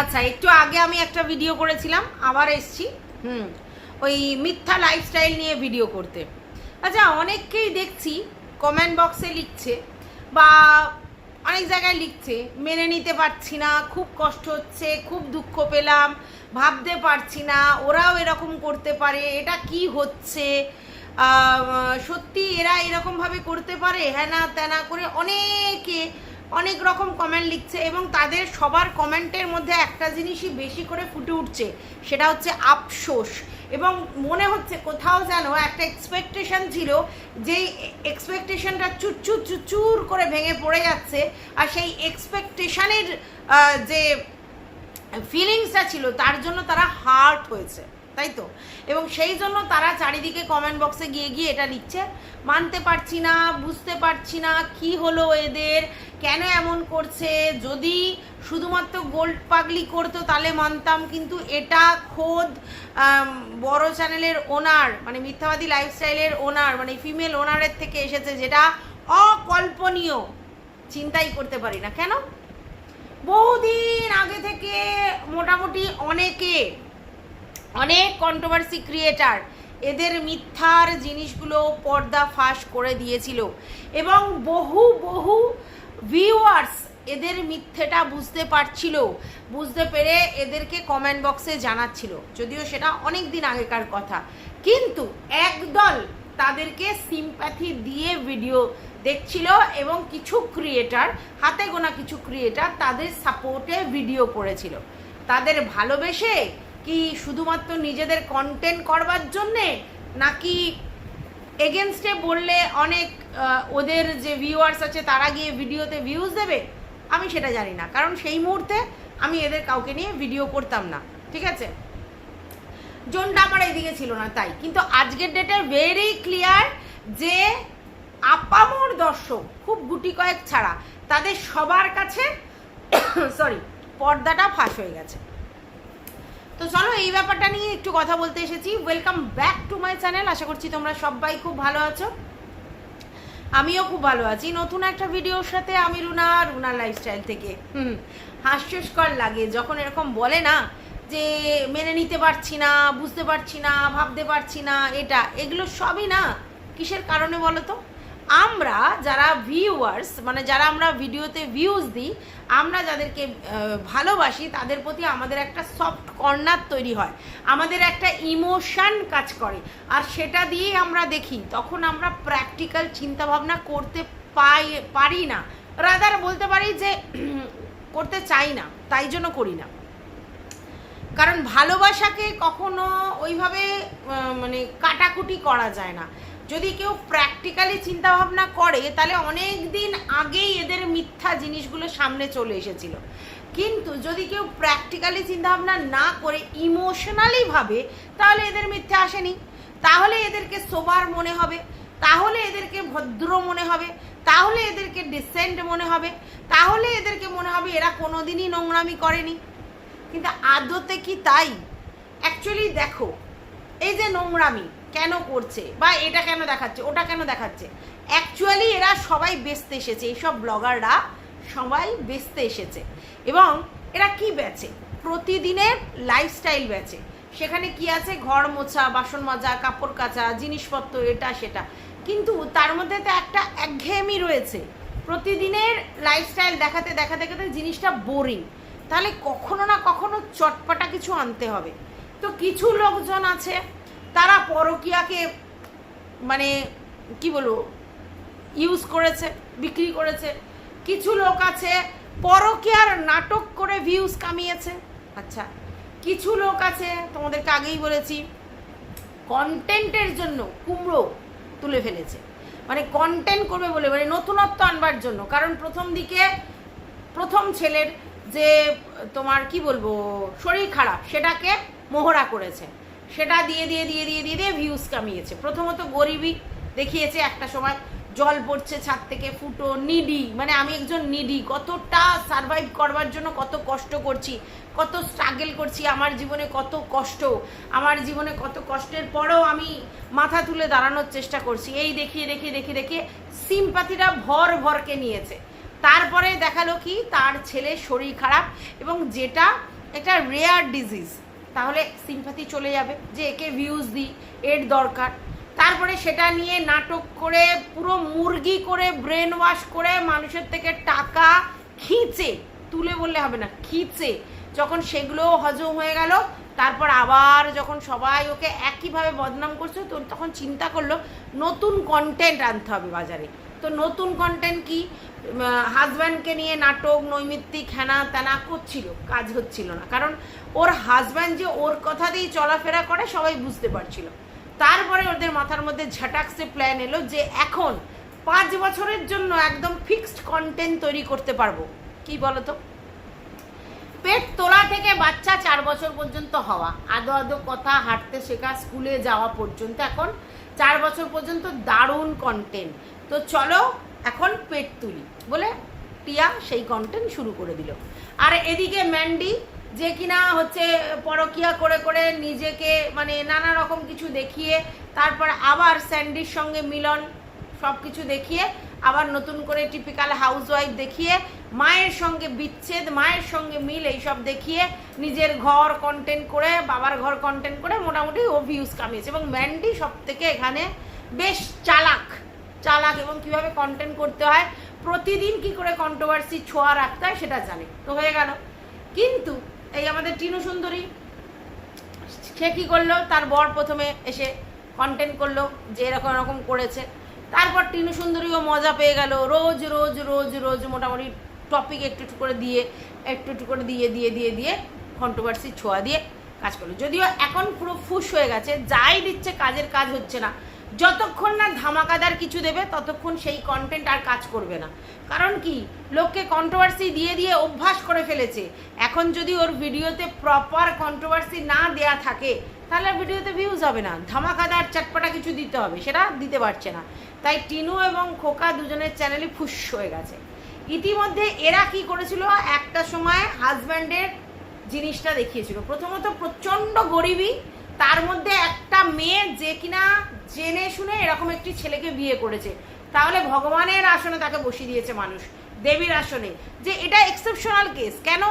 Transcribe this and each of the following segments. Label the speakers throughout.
Speaker 1: আচ্ছা একটু আগে আমি একটা ভিডিও করেছিলাম, আবার এসছি। হুম, ওই মিথ্যা লাইফস্টাইল নিয়ে ভিডিও করতে। আচ্ছা অনেককেই দেখছি কমেন্ট বক্সে লিখছে বা অনেক জায়গায় লিখছে, মেনে নিতে পারছি না, খুব কষ্ট হচ্ছে, খুব দুঃখ পেলাম, ভাবতে পারছি না, ওরাও এরকম করতে পারে, এটা কি হচ্ছে? সত্যি এরা এরকমভাবে করতে পারে? হ্যাঁ না, ত্যানা করে অনেকে অনেক রকম কমেন্ট লিখছে এবং তাদের সবার কমেন্টের মধ্যে একটা জিনিসই বেশি করে ফুটে উঠছে, সেটা হচ্ছে আফসোস। এবং মনে হচ্ছে কোথাও যেন একটা এক্সপেকটেশন ছিল যেই এক্সপেকটেশনটা চুরচুর চুরচুর করে ভেঙে পড়ে যাচ্ছে আর সেই এক্সপেকটেশনের যে ফিলিংসটা ছিল, তার জন্য তারা হার্ট হয়েছে, তাই তো? এবং সেই জন্য তারা চারিদিকে কমেন্ট বক্সে গিয়ে গিয়ে এটা লিখছে। মানতে পারছি না, বুঝতে পারছি না কি হলো এদের কেন এমন করছে? যদি শুধুমাত্র গোল্ড পাগলি করতো তাহলে মানতাম, কিন্তু এটা খোদ বড় চ্যানেলের ওনার মানে মিথ্যাবাদী লাইফস্টাইলের ওনার মানে ফিমেল ওনারের থেকে এসেছে, যেটা অকল্পনীয়। চিন্তাই করতে পারি না। কেন? বহুদিন আগে থেকে মোটামুটি অনেকে, অনেক কন্ট্রোভার্সি ক্রিয়েটার এদের মিথ্যার জিনিসগুলো পর্দা ফাঁস করে দিয়েছিল। এবং বহু বহু ভিউয়ার্স এদের মিথ্যেটা বুঝতে পারছিল, বুঝতে পেরে এদেরকে কমেন্ট বক্সে জানাচ্ছিল। যদিও সেটা অনেক দিন আগেকার কথা। কিন্তু একদল তাদেরকে সিম্প্যাথি দিয়ে ভিডিও দেখছিল এবং কিছু ক্রিয়েটার হাতে গোনা কিছু ক্রিয়েটার তাদের সাপোর্টে ভিডিও করেছিল। তাদের ভালোবেসে কি শুধুমাত্র নিজেদের কন্টেন্ট করবার জন্যে নাকি এগেনস্টে বললে অনেক ওদের যে ভিউয়ার্স আছে তারা গিয়ে ভিডিওতে ভিউজ দেবে, আমি সেটা জানি না। কারণ সেই মুহূর্তে আমি এদের কাউকে নিয়ে ভিডিও করতাম না, ঠিক আছে? জোনটা আমার এদিকে ছিল না, তাই। কিন্তু আজকের ডেটে ভেরি ক্লিয়ার যে আপামর দর্শক, খুব গুটি কয়েক ছাড়া, তাদের সবার কাছে সরি পর্দাটা ফাঁস হয়ে গেছে। তো চলো এই ব্যাপারটা নিয়ে একটু কথা বলতে এসেছি। Welcome back to my channel আশা করছি তোমরা সবাই খুব ভালো আছো। আমিও খুব ভালো আছি। নতুন একটা ভিডিওর সাথে আমি রুনা রুনা লাইফস্টাইল থেকে। হুম, হাস্যস্কর লাগে। যখন এরকম বলে না যে মেনে নিতে পারছি না, বুঝতে পারছি না, ভাবতে পারছি না, এটা, এগুলো সবই না? কিসের কারণে বলো তো? আমরা যারা ভিউয়ার্স মানে যারা আমরা ভিডিওতে ভিউজ দিই, আমরা যাদেরকে ভালোবাসি, তাদের প্রতি আমাদের একটা সফট কর্নার তৈরি হয়। আমাদের একটা ইমোশন কাজ করে। আর সেটা দিয়েই আমরা দেখি, তখন আমরা প্র্যাকটিক্যাল চিন্তাভাবনা করতে পাই, পারি না। রাদার বলতে পারি যে, করতে চাই না, তাই জন্য করি না। কারণ ভালোবাসাকে কখনো ওইভাবে মানে কাটাকুটি করা যায় না। যদি কেউ প্র্যাকটিক্যালি চিন্তা ভাবনা করে, তাহলে অনেক দিন আগেই এদের মিথ্যা জিনিসগুলো সামনে চলে এসেছিল। কিন্তু যদি কেউ প্র্যাকটিক্যালি চিন্তা ভাবনা না করে ইমোশনালি ভাবে, তাহলে এদের মিথ্যা আসেনি। তাহলে এদেরকে সোবার মনে হবে, তাহলে এদেরকে ভদ্র মনে হবে, তাহলে এদেরকে ডিসেন্ট মনে হবে, তাহলে এদেরকে মনে হবে এরা কোনোদিনই নোংরামি করেনি। কিন্তু আদতে কি তাই? অ্যাকচুয়ালি দেখো, এই যে নোংরামি কেন করছে বা এটা কেন দেখাচ্ছে, ওটা কেন দেখাচ্ছে? অ্যাকচুয়ালি এরা সবাই বেচতে এসেছে, এইসব ব্লগাররা সবাই বেচতে এসেছে। এবং এরা কি বেচে? প্রতিদিনের লাইফস্টাইল বেচে। সেখানে কি আছে? ঘর মোছা, বাসন মাজা, কাপড় কাচা, জিনিসপত্র, এটা, সেটা। কিন্তু তার মধ্যে তো একটা একঘেয়েমি রয়েছে। প্রতিদিনের লাইফস্টাইল দেখাতে দেখাতে দেখাতে জিনিসটা বোরিং তাহলে কখনো না কখনো চটপাটা কিছু আনতে হবে। তো কিছু লোকজন আছে তারা পরকিয়াকে মানে কি বলব ইউজ করেছে, বিক্রি করেছে। কিছু লোক আছে, পরকিয়ার নাটক করে ভিউজ কামিয়েছে। আচ্ছা কিছু লোক আছে, তোমাদেরকে আগেই বলেছি কন্টেন্টের জন্য কুমড়ো তুলে ফেলেছে। মানে কন্টেন্ট করবে বলে মানে নতুনত্ব আনবার জন্য। কারণ প্রথম দিকে, প্রথম ছেলের যে তোমার, কি বলব, শরীর খারাপ, সেটাকে মোহরা করেছে। সেটা দিয়ে দিয়ে দিয়ে দিয়ে দিয়ে দিয়ে ভিউজ কামিয়েছে। প্রথমত গরিবই দেখিয়েছে একটা সময় জল পড়ছে ছাদ থেকে, ফুটো, নিডি মানে আমি একজন নিডি, কতটা সারভাইভ করবার জন্য কত কষ্ট করছি, কত স্ট্রাগল করছি, আমার জীবনে কত কষ্ট, আমার জীবনে কত কষ্টের পরেও আমি মাথা তুলে দাঁড়ানোর চেষ্টা করছি। এই দেখিয়ে দেখিয়ে দেখিয়ে দেখিয়ে সিম্পাথিটা ভর, ভরকে নিয়েছে। তারপরে দেখাল কি, তার ছেলে শরীর খারাপ এবং যেটা একটা রেয়ার ডিজিজ তাহলে সিম্পাথি চলে যাবে, যে একে ভিউজ দিই, এর দরকার। তারপরে সেটা নিয়ে নাটক করে, পুরো মুরগি করে ব্রেন ওয়াশ করে, মানুষের থেকে টাকা খিচে, তুলে বললে হবে না, খিচে। যখন সেগুলো হজম হয়ে গেল, তারপর আবার যখন সবাই ওকে একইভাবে বদনাম করছে, তো তখন চিন্তা করল, নতুন কন্টেন্ট আনতে হবে বাজারে। তো নতুন কন্টেন্ট কি? হাজব্যান্ডকে নিয়ে নাটক, নৈমিত্তিক, হেনা তেনা করছিল, কাজ হচ্ছিল না। কারণ ওর হাজব্যান্ড যে ওর কথাতেই চলাফেরা করে, সবাই বুঝতে পারছিল। তারপরে ওদের মাথার মধ্যে ঝাটাকসে প্ল্যান এলো যে এখন পাঁচ বছরের জন্য একদম ফিক্সড কন্টেন্ট তৈরি করতে পারব। কি বলো তো পেট তোলা থেকে বাচ্চা চার বছর পর্যন্ত হওয়া। আদো আদো কথা হাঁটতে শেখা, স্কুলে যাওয়া পর্যন্ত। এখন চার বছর পর্যন্ত দারুণ কন্টেন্ট তো চলো এখন পেট তুলি বলে টিয়া সেই কন্টেন্ট শুরু করে দিল। আর এদিকে ম্যান্ডি যে কিনা হচ্ছে পরকিয়া করে করে নিজেকে মানে নানা রকম কিছু দেখিয়ে, তারপর আবার স্যান্ডির সঙ্গে মিলন সব কিছু দেখিয়ে, আবার নতুন করে টিপিক্যাল হাউসওয়াইফ দেখিয়ে, মায়ের সঙ্গে বিচ্ছেদ, মায়ের সঙ্গে মিল এইসব দেখিয়ে নিজের ঘর কন্টেন্ট করে, বাবার ঘর কন্টেন্ট করে মোটামুটি ও ভিউজ কামিয়েছে। এবং ম্যান্ডি সব থেকে এখানে বেশ চালাক। চালাক এবং কীভাবে কন্টেন্ট করতে হয়, প্রতিদিন কি করে কন্ট্রোভার্সি ছোঁয়া রাখতে হয় সেটা জানে। তো হয়ে গেল। কিন্তু এই আমাদের টিনু সুন্দরী, সে কি করল? তার বর প্রথমে এসে কন্টেন্ট করল যে এরকম এরকম করেছে। তারপর টিনু সুন্দরীও মজা পেয়ে গেল। রোজ রোজ রোজ রোজ মোটামুটি টপিক একটু একটু করে দিয়ে, একটু একটু করে দিয়ে দিয়ে দিয়ে দিয়ে কন্ট্রোভার্সি ছোঁয়া দিয়ে কাজ করল। যদিও এখন পুরো ফুস হয়ে গেছে, যাই দিচ্ছে কাজের কাজ হচ্ছে না। যতক্ষণ না ধামাকাদার কিছু দেবে, ততক্ষণ সেই কন্টেন্ট আর কাজ করবে না। কারণ কি? লোককে কন্ট্রোভার্সি দিয়ে দিয়ে অভ্যাস করে ফেলেছে। এখন যদি ওর ভিডিওতে প্রপার কন্ট্রোভার্সি না দেয়া থাকে, তাহলে ভিডিওতে ভিউজ হবে না। ধামাকাদার চটপটা কিছু দিতে হবে, সেটা দিতে পারছে না। তাই টিনু এবং খোকা দুজনের চ্যানেলই ফুস হয়ে গেছে। ইতিমধ্যে এরা কি করেছিল? একটা সময় হাজব্যান্ডের জিনিসটা দেখিয়েছিল। প্রথমত প্রচণ্ড গরিবী তার মধ্যে একটা মেয়ে যে কিনা জেনে শুনে এরকম একটি ছেলেকে বিয়ে করেছে। তাহলে ভগবানের আসনে তাকে বসিয়ে দিয়েছে মানুষ, দেবীর আসনে। যে এটা এক্সেপশনাল কেস কেন?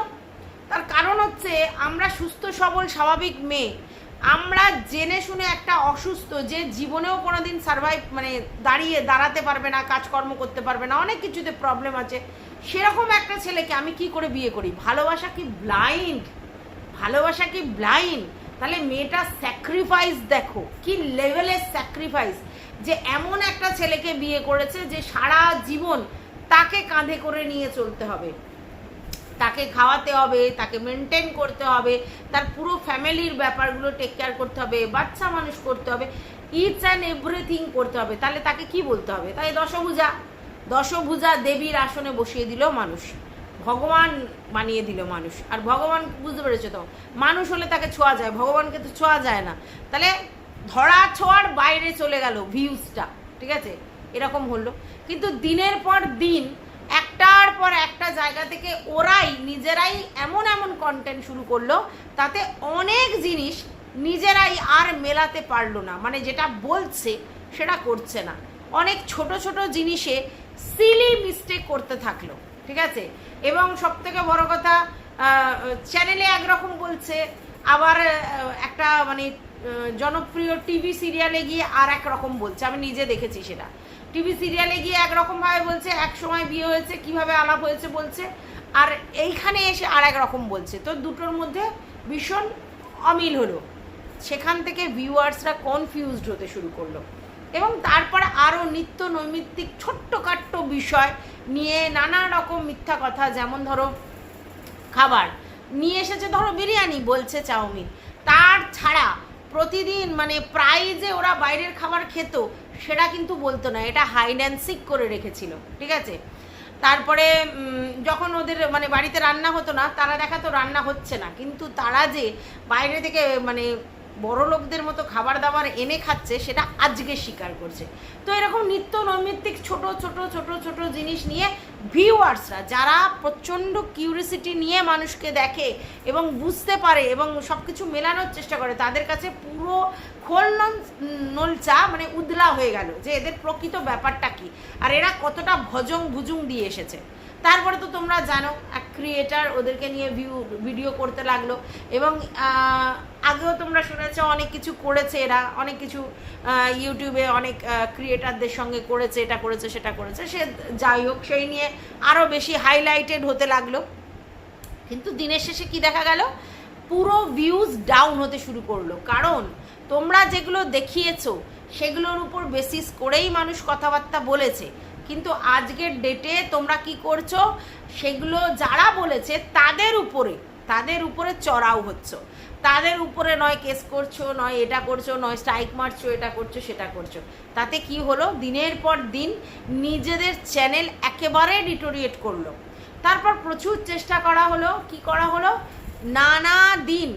Speaker 1: তার কারণ হচ্ছে আমরা সুস্থ, সবল, স্বাভাবিক মেয়ে। আমরা জেনে শুনে একটা অসুস্থ যে জীবনেও কোনোদিন সার্ভাইভ মানে দাঁড়িয়ে দাঁড়াতে পারবে না, কাজকর্ম করতে পারবে না, অনেক কিছুতে প্রবলেম আছে। সেরকম একটা ছেলেকে আমি কি করে বিয়ে করি? ভালোবাসা কি ব্লাইন্ড ভালোবাসা কি ব্লাইন্ড তাহলে মেয়েটা স্যাক্রিফাইস দেখো, কি লেভেলের স্যাক্রিফাইস যে এমন একটা ছেলেকে বিয়ে করেছে যে সারা জীবন তাকে কাঁধে করে নিয়ে চলতে হবে। তাকে খাওয়াতে হবে, তাকে মেনটেন করতে হবে, তার পুরো ফ্যামিলির ব্যাপারগুলো টেক কেয়ার করতে হবে, বাচ্চা মানুষ করতে হবে ইটস অ্যান্ড এভরিথিং করতে হবে। তাহলে তাকে কি বলতে হবে? তাই দশভূজা দশভূজা দেবীর আসনে বসিয়ে দিল মানুষ। ভগবান বানিয়ে দিল মানুষ। আর ভগবান বুঝতে পেরেছ তো? মানুষ হলে তাকে ছোঁয়া যায়, ভগবানকে তো ছোঁয়া যায় না। তাহলে ধরা ছোঁয়ার বাইরে চলে গেল ভিউজটা ঠিক আছে? এরকম হলো। কিন্তু দিনের পর দিন, একটার পর একটা জায়গা থেকে ওরাই নিজেরাই এমন এমন কন্টেন্ট শুরু করল, তাতে অনেক জিনিস নিজেরাই আর মেলাতে পারল না। মানে যেটা বলছে, সেটা করছে না। অনেক ছোট ছোট জিনিসে সিলি মিস্টেক করতে থাকল। ঠিক আছে? এবং সব থেকে বড় কথা চ্যানেলে একরকম বলছে, আবার একটা মানে জনপ্রিয় টিভি সিরিয়ালে গিয়ে আর এক রকম বলছে। আমি নিজে দেখেছি সেটা। টিভি সিরিয়ালে গিয়ে একরকম ভাবে বলছে এক সময় বিয়ে হয়েছে, কীভাবে আলাপ হয়েছে বলছে, আর এইখানে এসে আর এক রকম বলছে। তো দুটোর মধ্যে ভীষণ অমিল হলো। সেখান থেকে ভিউয়ার্সরা কনফিউজড হতে শুরু করল। এবং তারপর আরও নিত্য নৈমিত্তিক ছোট্টখাট্ট বিষয় নিয়ে নানা রকম মিথ্যা কথা, যেমন ধরো খাবার। নিয়ে এসেছে ধরো বিরিয়ানি, বলছে চাউমিন। তার ছাড়া প্রতিদিন মানে প্রায় যে ওরা বাইরের খাবার খেত, সেটা কিন্তু বলতো না। এটা হাইড অ্যান্ড সিক করে রেখেছিল, ঠিক আছে? তারপরে যখন ওদের মানে বাড়িতে রান্না হতো না, তারা দেখাতো রান্না হচ্ছে না। কিন্তু তারা যে বাইরে থেকে মানে বড় লোকদের মতো খাবার দাবার এনে খাচ্ছে, সেটা আজকে স্বীকার করছে। তো এরকম নিত্য নৈমিত্তিক ছোট ছোট ছোট ছোট জিনিস নিয়ে ভিউয়ার্সরা যারা প্রচণ্ড কিউরিসিটি নিয়ে মানুষকে দেখে এবং বুঝতে পারে এবং সব কিছু মেলানোর চেষ্টা করে, তাদের কাছে পুরো খোল নলচা মানে উদলা হয়ে গেল যে এদের প্রকৃত ব্যাপারটা কি? আর এরা কতটা ভজং ভুজুং দিয়ে এসেছে। তারপরে তো তোমরা জানো, এক ক্রিয়েটার ওদেরকে নিয়ে ভিউ ভিডিও করতে লাগল। এবং আগেও তোমরা শুনেছো, অনেক কিছু করেছে এরা, অনেক কিছু ইউটিউবে অনেক ক্রিয়েটারদের সঙ্গে করেছে, এটা করেছে, সেটা করেছে, সে যাই হোক, সেই নিয়ে আরও বেশি হাইলাইটেড হতে লাগল। কিন্তু দিনের শেষে কি দেখা গেল? পুরো ভিউজ ডাউন হতে শুরু করল। কারণ, তোমরা যেগুলো দেখিয়েছো, সেগুলোর উপর বেসিস করেই মানুষ কথাবার্তা বলেছে। কিন্তু আজকের ডেটে তোমরা কি করছ? সেগুলো যারা বলেছে, তাদের উপরে তাদের উপরে চড়াও হচ্ছ। তাদের উপরে নয় কেস করছ, নয় এটা করছ, নয় স্ট্রাইক মারছো, এটা করছ, সেটা করছ। তাতে কি হলো? দিনের পর দিন নিজেদের চ্যানেল একেবারে ডিটোরিয়েট করল। তারপর প্রচুর চেষ্টা করা হলো। কি করা হলো? নানা দিন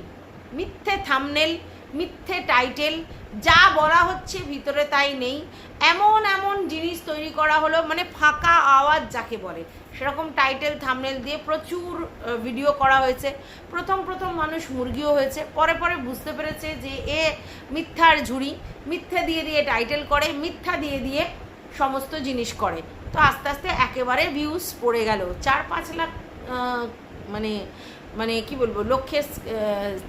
Speaker 1: মিথ্যে থামনেল মিথ্যে টাইটেল যা বলা হচ্ছে ভিতরে তাই নেই। এমন এমন জিনিস তৈরি করা হলো মানে ফাঁকা আওয়াজ যাকে বলে। সেরকম টাইটেল থামনেল দিয়ে প্রচুর ভিডিও করা হয়েছে। প্রথম প্রথম মানুষ মুরগিও হয়েছে। পরে পরে বুঝতে পেরেছে যে এ মিথ্যার ঝুড়ি। মিথ্যা দিয়ে দিয়ে টাইটেল করে, মিথ্যা দিয়ে দিয়ে সমস্ত জিনিস করে। তো আস্তে আস্তে একেবারে ভিউজ পড়ে গেল। চার পাঁচ লাখ মানে মানে কি বলব, লক্ষ্যের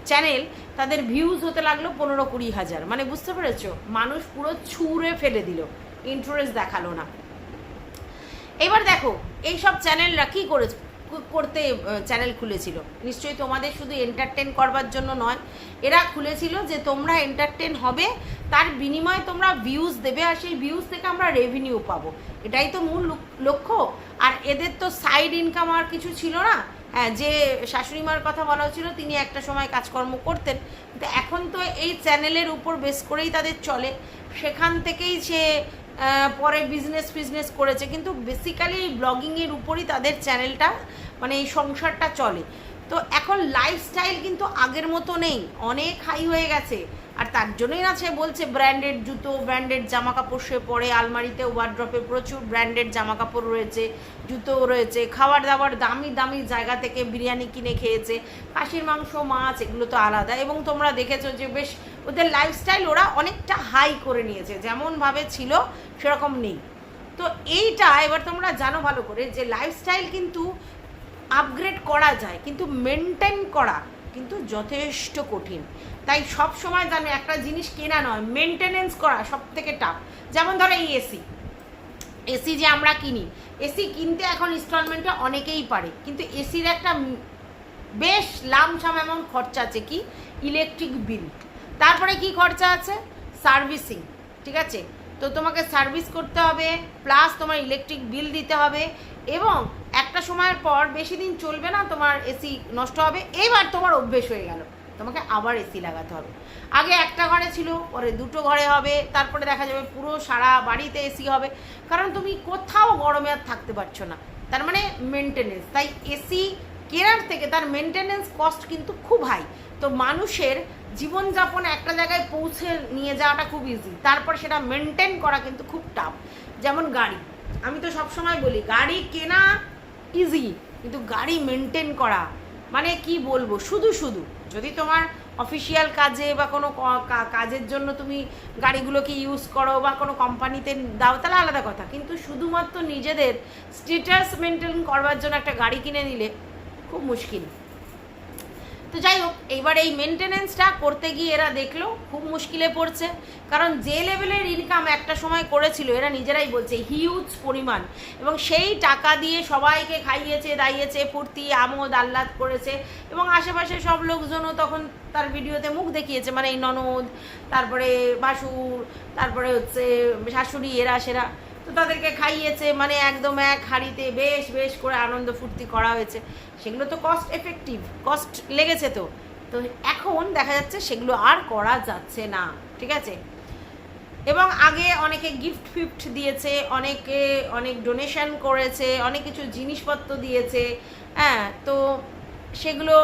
Speaker 1: চ্যানেল তাদের ভিউজ হতে লাগল পনেরো কুড়ি হাজার। মানে বুঝতে পেরেছ? মানুষ পুরো ছুঁড়ে ফেলে দিল। ইন্টারেস্ট দেখাল না। এবার দেখো, এইসব চ্যানেলরা কি করে করতে চ্যানেল খুলেছিল? নিশ্চয়ই তোমাদের শুধু এন্টারটেন করবার জন্য নয়। এরা খুলেছিল যে তোমরা এন্টারটেন হবে, তার বিনিময়ে তোমরা ভিউজ দেবে, আর সেই ভিউজ থেকে আমরা রেভিনিউ পাবো। এটাই তো মূল লক- লক্ষ্য। আর এদের তো সাইড ইনকাম আর কিছু ছিল না। যে শাশুড়ি মার কথা বলা হচ্ছিল, তিনি একটা সময় কাজকর্ম করতেন। কিন্তু এখন তো এই চ্যানেলের উপর বেস করেই তাদের চলে। সেখান থেকেই সে পরে বিজনেস ফিজনেস করেছে। কিন্তু বেসিক্যালি এই ব্লগিংয়ের উপরই তাদের চ্যানেলটা মানে এই সংসারটা চলে। তো এখন লাইফস্টাইল কিন্তু আগের মতো নেই, অনেক হাই হয়ে গেছে। আর তার জন্যই সে বলছে ব্র্যান্ডেড জুতো ব্র্যান্ডেড জামা কাপড় সে পরে আলমারিতে ওয়ার্ড্রপে প্রচুর ব্র্যান্ডেড জামা কাপড় রয়েছে, জুতো রয়েছে খাবার দাবার দামি দামি জায়গা থেকে বিরিয়ানি কিনে খেয়েছে, খাসির মাংস, মাছ, এগুলো তো আলাদা। এবং তোমরা দেখেছ যে বেশ ওদের লাইফস্টাইল ওরা অনেকটা হাই করে নিয়েছে যেমনভাবে ছিল, সেরকম নেই। তো এইটা এবার তোমরা জানো ভালো করে যে লাইফস্টাইল কিন্তু আপগ্রেড করা যায়, কিন্তু মেনটেন করা কিন্তু যথেষ্ট কঠিন। তাই সব সময় জানো, একটা জিনিস কেনা নয় মেনটেনেন্স করা সব থেকে টাফ যেমন ধরো এই এসি এসি যে আমরা কিনি এসি কিনতে এখন ইনস্টলমেন্টে অনেকেই পারে, কিন্তু এসির একটা বেশ লামসাম এমন খরচা আছে কি? ইলেকট্রিক বিল তারপরে কি খরচা আছে? সার্ভিসিং ঠিক আছে? তো তোমাকে সার্ভিস করতে হবে প্লাস তোমার ইলেকট্রিক বিল দিতে হবে। এবং একটা সময়ের পর বেশি দিন চলবে না, তোমার এসি নষ্ট হবে। এবার তোমার অভ্যেস হয়ে গেল। তোমাকে আবার এসি লাগাতে হবে। আগে একটা ঘরে ছিল, পরে দুটো ঘরে হবে, তারপরে দেখা যাবে পুরো সারা বাড়িতে এসি হবে। কারণ তুমি কোথাও গরমে আর থাকতে পারছ না। তার মানে মেনটেনেন্স তাই এসি কেনার থেকে তার মেনটেনেন্স কস্ট কিন্তু খুব হাই তো মানুষের জীবনযাপন একটা জায়গায় পৌঁছে নিয়ে যাওয়াটা খুব ইজি তারপর সেটা মেনটেন করা কিন্তু খুব টাফ যেমন গাড়ি। আমি তো সব সময় বলি, গাড়ি কেনা ইজি কিন্তু গাড়ি মেনটেন করা মানে কি বলব, শুধু শুধু। যদি তোমার অফিসিয়াল কাজে বা কোনো কাজের জন্য তুমি গাড়িগুলোকে ইউজ করো বা কোনো কোম্পানিতে দাও, তাহলে আলাদা কথা। কিন্তু শুধুমাত্র নিজেদের স্টেটাস মেনটেন করবার জন্য একটা গাড়ি কিনে নিলে খুব মুশকিল। তো যাই হোক এইবার এই মেনটেনেন্সটা করতে গিয়ে এরা দেখল, খুব মুশকিলে পড়ছে। কারণ যে লেভেলের ইনকাম একটা সময় করেছিল, এরা নিজেরাই বলছে হিউজ পরিমাণ। এবং সেই টাকা দিয়ে সবাইকে খাইয়েছে, দাইয়েছে, ফুর্তি, আমোদ, আহ্লাদ করেছে। এবং আশেপাশে সব লোকজনও তখন তার ভিডিওতে মুখ দেখিয়েছে মানে এই ননদ, তারপরে বাসুর, তারপরে হচ্ছে শাশুড়ি, এরা, সেরা। তো তাদেরকে খাইয়েছে মানে একদম এক হাঁড়িতে বেশ বেশ করে আনন্দ ফুর্তি করা হয়েছে। সেগুলো তো কস্ট এফেক্টিভ কস্ট লেগেছে তো। তো এখন দেখা যাচ্ছে সেগুলো আর করা যাচ্ছে না, ঠিক আছে? এবং আগে অনেকে গিফট ফিফট দিয়েছে, অনেকে, অনেক ডোনেশন করেছে, অনেক কিছু জিনিসপত্র দিয়েছে হ্যাঁ তো সেগুলো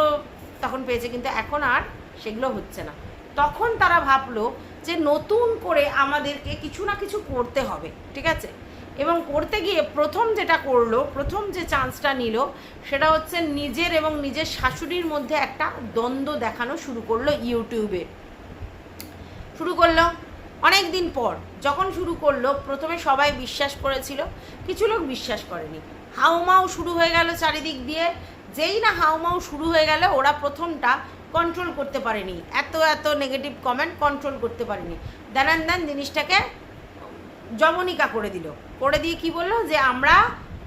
Speaker 1: তখন পেয়েছে, কিন্তু এখন আর সেগুলো হচ্ছে না। তখন তারা ভাবলো যে নতুন করে আমাদেরকে কিছু না কিছু করতে হবে, ঠিক আছে? এবং করতে গিয়ে প্রথম যেটা করল, প্রথম যে চান্সটা নিল, সেটা হচ্ছে নিজের এবং নিজের শাশুড়ির মধ্যে একটা দ্বন্দ্ব দেখানো শুরু করল ইউটিউবে। শুরু করল অনেক দিন পর, যখন শুরু করল প্রথমে সবাই বিশ্বাস করেছিল, কিছু লোক বিশ্বাস করেনি। হাউমাউ শুরু হয়ে গেল চারিদিক দিয়ে, যেই না হাউমাউ শুরু হয়ে গেল, ওরা প্রথমটা কন্ট্রোল করতে পারেনি। এত এত নেগেটিভ কমেন্ট কন্ট্রোল করতে পারেনি। দেন দেন জিনিসটাকে জমনিকা করে দিল। করে দিয়ে কি বলল? যে আমরা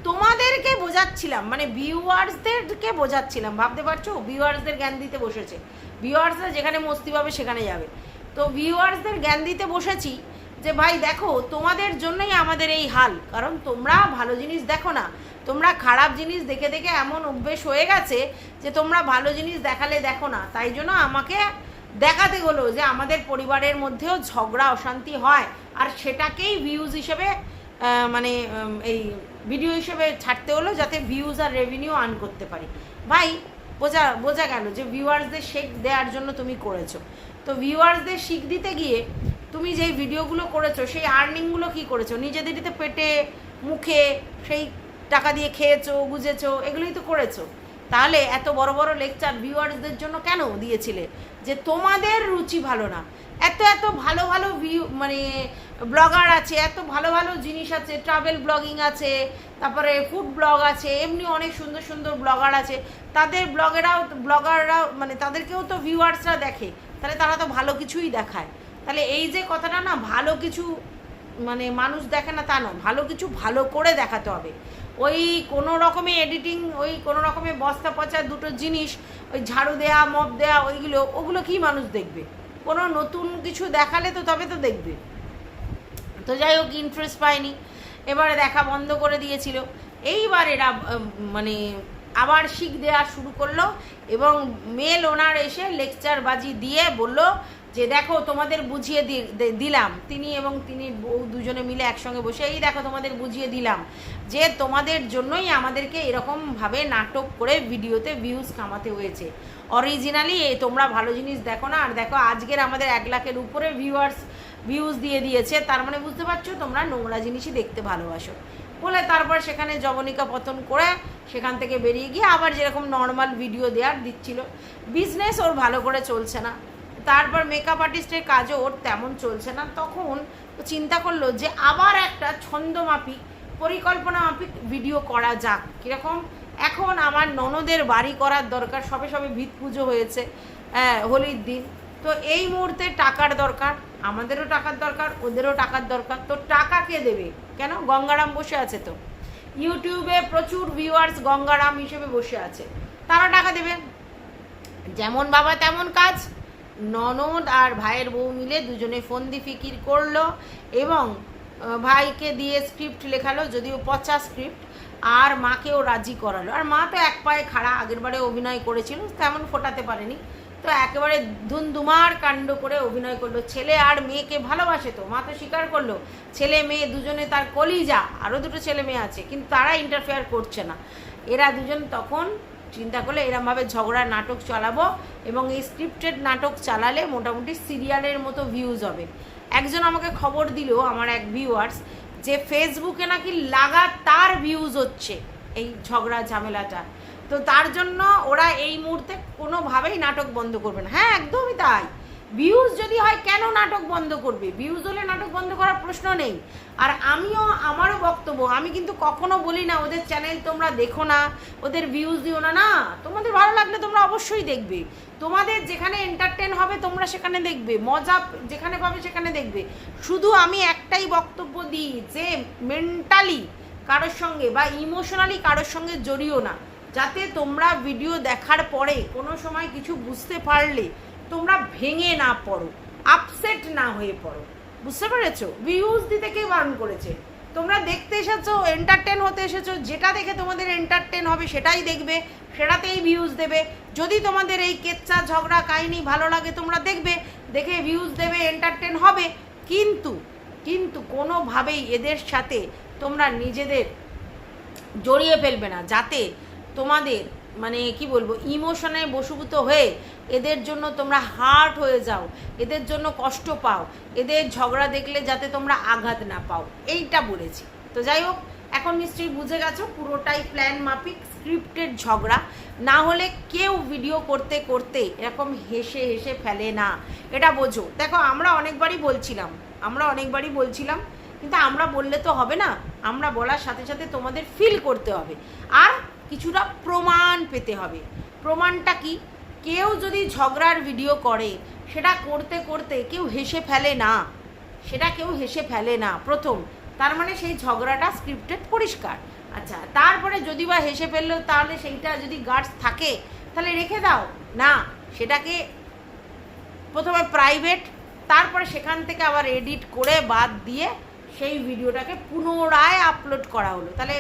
Speaker 1: তোমাদেরকে বোঝাচ্ছিলাম মানে ভিউয়ার্সদেরকে বোঝাচ্ছিলাম। ভাবতে পারছ? ভিউয়ার্সদের জ্ঞান দিতে বসেছে। ভিউয়ার্সরা যেখানে মস্তি পাবে সেখানে যাবে। তো ভিউয়ার্সদের জ্ঞান দিতে বসেছি যে ভাই দেখো, তোমাদের জন্যই আমাদের এই হাল। কারণ তোমরা ভালো জিনিস দেখো না। তোমরা খারাপ জিনিস দেখে দেখে এমন অভ্যেস হয়ে গেছে যে তোমরা ভালো জিনিস দেখালে দেখো না। তাই জন্য আমাকে দেখাতে হলো যে আমাদের পরিবারের মধ্যেও ঝগড়া, অশান্তি হয়। আর সেটাকেই ভিউজ হিসেবে মানে এই ভিডিও হিসেবে ছাড়তে হলো যাতে ভিউজ আর রেভিনিউ আর্ন করতে পারি। ভাই, বোঝা বোঝা গেল যে ভিউয়ার্সদের শেখ দেওয়ার জন্য তুমি করেছ। তো ভিউয়ার্সদের শিখ দিতে গিয়ে তুমি যেই ভিডিওগুলো করেছ, সেই আর্নিংগুলো কি করেছ? নিজেদেরই পেটে, মুখে সেই টাকা দিয়ে খেয়েছো বুঝেছ এগুলোই তো করেছ। তাহলে এত বড় বড় লেকচার ভিউয়ার্সদের জন্য কেন দিয়েছিলে? যে তোমাদের রুচি ভালো না। এত এত ভালো ভালো ভিউ মানে ব্লগার আছে, এত ভালো ভালো জিনিস আছে ট্রাভেল ব্লগিং আছে, তারপরে ফুড ব্লগ আছে, এমনি অনেক সুন্দর সুন্দর ব্লগার আছে। তাদের ব্লগেরাও ব্লগাররাও মানে তাদেরকেও তো ভিউয়ার্সরা দেখে। তাহলে তারা তো ভালো কিছুই দেখায়। তাহলে এই যে কথাটা না ভালো কিছু মানে মানুষ দেখে না তা নয়, ভালো কিছু ভালো করে দেখাতে হবে। ওই কোনো রকমে এডিটিং ওই কোনো রকমে বস্তা পচা দুটো জিনিস, ওই ঝাড়ু দেয়া, মপ দেয়া, ওইগুলো, ওগুলো কি মানুষ দেখবে? কোনো নতুন কিছু দেখালে তো তবে তো দেখবে। তো যাই হোক ইন্টারেস্ট পায়নি। এবারে দেখা বন্ধ করে দিয়েছিল। এইবার এরা মানে আবার শিখ দেওয়া শুরু করল এবং মেল ওনার এসে লেকচার বাজি দিয়ে বলল যে দেখো তোমাদের বুঝিয়ে দিলাম, তিনি এবং তিনি বউ দুজনে মিলে একসঙ্গে বসে, এই দেখো তোমাদের বুঝিয়ে দিলাম যে তোমাদের জন্যই আমাদেরকে এরকমভাবে নাটক করে ভিডিওতে ভিউজ কামাতে হয়েছে। অরিজিনালি তোমরা ভালো জিনিস দেখো না, আর দেখো আজকের আমাদের এক লাখের উপরে ভিউয়ার্স ভিউজ দিয়ে দিয়েছে, তার মানে বুঝতে পারছ তোমরা নোংরা জিনিসই দেখতে ভালোবাসো। বলে তারপর সেখানে জবনিকা পতন করে সেখান থেকে বেরিয়ে গিয়ে আবার যেরকম নর্মাল ভিডিও দেওয়ার দিচ্ছিল। বিজনেস ওর ভালো করে চলছে না। তারপর মেকআপ আর্টিস্টের কাজও ওর তেমন চলছে না। তখন চিন্তা করল যে আবার একটা ছন্দমাফিক পরিকল্পনা মাফিক ভিডিও করা যাক। কীরকম? এখন আমার ননদের বাড়ি করার দরকার, সবে সবে ভিত পুজো হয়েছে হ্যাঁ হোলির দিন। তো এই মুহূর্তে টাকার দরকার, আমাদেরও টাকার দরকার, ওদেরও টাকার দরকার। তো টাকা কে দেবে? কেন? গঙ্গারাম বসে আছে তো। ইউটিউবে প্রচুর ভিউয়ার্স গঙ্গারাম হিসেবে বসে আছে। তারা টাকা দেবে। যেমন বাবা তেমন কাজ ননদ আর ভাইয়ের বউ মিলে দুজনে ফন্দি ফিকির করল এবং ভাইকে দিয়ে স্ক্রিপ্ট লেখালো, যদিও পচা স্ক্রিপ্ট, আর মাকেও রাজি করালো। আর মা তো এক পায়ে খাড়া, আগেরবারে অভিনয় করেছিল, তেমন ফোটাতে পারেনি। তো একেবারে ধুমধুমার কাণ্ড করে অভিনয় করল। ছেলে আর মেয়েকে ভালোবাসে তো, মা তো স্বীকার করল। ছেলে মেয়ে দুজনে তার কলিজা আরও দুটো ছেলে মেয়ে আছে, কিন্তু তারা ইন্টারফেয়ার করছে না। এরা দুজন তখন চিন্তা করলে এরমভাবে ঝগড়া নাটক চালাবো এবং এই স্ক্রিপ্টেড নাটক চালালে মোটামুটি সিরিয়ালের মতো ভিউজ হবে। একজন আমাকে খবর দিল, আমার এক ভিউয়ার্স যে ফেসবুকে নাকি লাগাতার ভিউজ হচ্ছে এই ঝগড়া ঝামেলাটা। তো তার জন্য ওরা এই মুহূর্তে কোনোভাবেই নাটক বন্ধ করবে না। হ্যাঁ একদমই তাই। ভিউজ যদি হয় কেন নাটক বন্ধ করবে? ভিউজ হলে নাটক বন্ধ করার প্রশ্ন নেই। আর আমিও আমারও বক্তব্য, আমি কিন্তু কখনো বলি না, ওদের চ্যানেল তোমরা দেখো না, ওদের ভিউজ দিও না না, তোমাদের ভালো লাগলে তোমরা অবশ্যই দেখবে। তোমাদের যেখানে এন্টারটেন হবে, তোমরা সেখানে দেখবে, মজা যেখানে পাবে সেখানে দেখবে। শুধু আমি একটাই বক্তব্য দিই যে মেন্টালি কারোর সঙ্গে বা ইমোশনালি কারোর সঙ্গে জড়িও না। যাতে তোমরা ভিডিও দেখার পরে কোনো সময় কিছু বুঝতে পারলে তোমরা ভেঙে না পড়ো আপসেট না হয়ে পড়ো। বুঝতে পেরেছ? ভিউজ দিতে কে বারণ করেছে? তোমরা দেখতে এসেছ এন্টারটেন হতে এসেছ, যেটা দেখে তোমাদের এন্টারটেন হবে সেটাই দেখবে, সেটাতেই ভিউজ দেবে। যদি তোমাদের এই কেচ্চা ঝগড়া, কাহিনী ভালো লাগে, তোমরা দেখবে, দেখে ভিউজ দেবে এন্টারটেন হবে। কিন্তু কিন্তু কোনোভাবেই এদের সাথে তোমরা নিজেদের জড়িয়ে ফেলবে না, যাতে তোমাদের মানে কি বলব ইমোশনে বশীভূত হয়ে এদের জন্য তোমরা হার্ট হয়ে যাও, এদের জন্য কষ্ট পাও, এদের ঝগড়া দেখলে যাতে তোমরা আঘাত না পাও, এইটা বলেছি। তো যাই হোক, এখন নিশ্চয়ই বুঝে গেছো, পুরোটাই প্ল্যান মাফিক স্ক্রিপ্টেড ঝগড়া। না হলে কেউ ভিডিও করতে করতে এরকম হেসে হেসে ফেলে না। এটা বোঝো। দেখো, আমরা অনেকবারই বলছিলাম, আমরা অনেকবারই বলছিলাম, কিন্তু আমরা বললে তো হবে না। আমরা বলার সাথে সাথে তোমাদের ফিল করতে হবে। আর কিছুটা প্রমাণ পেতে হবে। প্রমাণটা কি? কেউ যদি ঝগড়ার ভিডিও করে, সেটা করতে করতে কেউ হেসে ফেলে না। সেটা কেউ হেসে ফেলে না। প্রথম, তার মানে সেই ঝগড়াটা স্ক্রিপ্টেড পরিষ্কার। আচ্ছা তারপরে যদি বা হেসে ফেলল, তাহলে সেইটা যদি গার্ডস থাকে, তাহলে রেখে দাও। না, সেটাকে প্রথমে প্রাইভেট তারপরে সেখান থেকে আবার এডিট করে বাদ দিয়ে সেই ভিডিওটাকে পুনরায় আপলোড করা হলো। তাহলে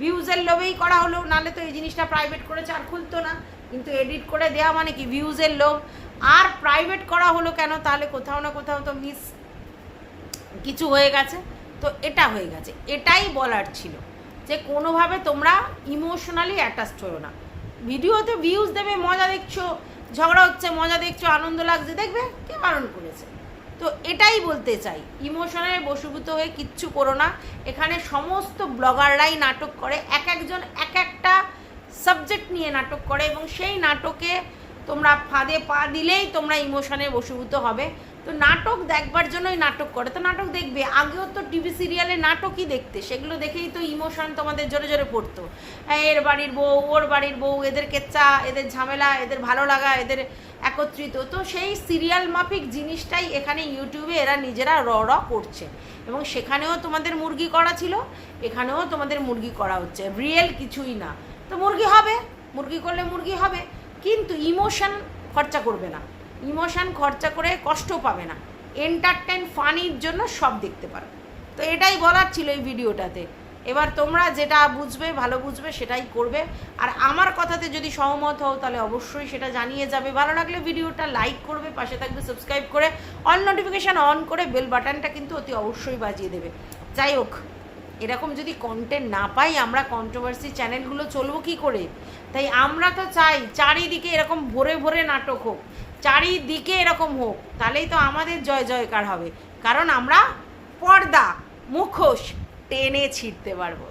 Speaker 1: ভিউজের লোভেই করা হলো, নাহলে তো এই জিনিসটা প্রাইভেট করে চার খুলতো না। কিন্তু এডিট করে দেওয়া মানে কি? ভিউজের লোভ। আর প্রাইভেট করা হলো কেন? তাহলে কোথাও না কোথাও তো মিস কিছু হয়ে গেছে। তো এটা হয়ে গেছে। এটাই বলার ছিল যে কোনোভাবে তোমরা ইমোশনালি অ্যাটাচড হো না। ভিডিওতে ভিউজ দেবে, মজা দেখছ, ঝগড়া হচ্ছে, মজা দেখছ, আনন্দ লাগছে, দেখবে কে বারণ করেছে? তো এটাই বলতে চাই। ইমোশনাল বশীভূত হয়ে কিচ্ছু করো না। এখানে সমস্ত ব্লগাররাই নাটক করে, এক একজন এক একটা সাবজেক্ট নিয়ে নাটক করে এবং সেই নাটকে তোমরা ফাঁদে পা দিলেই তোমরা ইমোশনে বশীভূত হবে। তো নাটক দেখবার জন্যই নাটক করে। তো নাটক দেখবে? আগেও তো টিভি সিরিয়ালে নাটকই দেখতে। সেগুলো দেখেই তো ইমোশন তোমাদের জোরে জোরে পড়তো। হ্যাঁ, এর বাড়ির বউ ওর বাড়ির বউ এদের কেচ্চা এদের ঝামেলা এদের ভালো লাগা এদের একত্রিত। তো সেই সিরিয়াল মাফিক জিনিসটাই এখানে ইউটিউবে এরা নিজেরা র র করছে। এবং সেখানেও তোমাদের মুরগি করা ছিল এখানেও তোমাদের মুরগি করা হচ্ছে। রিয়েল কিছুই না। তো মুরগি হবে, মুরগি করলে মুরগি হবে, কিন্তু ইমোশন খরচা করবে না। ইমোশন খরচা করে কষ্ট পাবে না। এন্টারটেন ফানির জন্য সব দেখতে পারো। তো এটাই বলার ছিল এই ভিডিওটাতে। এবার তোমরা যেটা বুঝবে, ভালো বুঝবে, সেটাই করবে। আর আমার কথাতে যদি সহমত হও, তাহলে অবশ্যই সেটা জানিয়ে যাবে। ভালো লাগলে ভিডিওটা লাইক করবে, পাশে থাকবে সাবস্ক্রাইব করে অল নোটিফিকেশান অন করে বেল বাটনটা কিন্তু অতি অবশ্যই বাজিয়ে দেবে। যাই হোক এরকম যদি কন্টেন্ট না পাই, আমরা কন্ট্রোভার্সি চ্যানেলগুলো চলবো কি করে? তাই আমরা তো চাই চারিদিকে এরকম ভরে ভরে নাটক হোক, চারিদিকে এরকম হোক, তাহলেই তো আমাদের জয় জয়কার হবে। কারণ আমরা পর্দা, মুখোশ টেনে ছিঁড়তে পারব।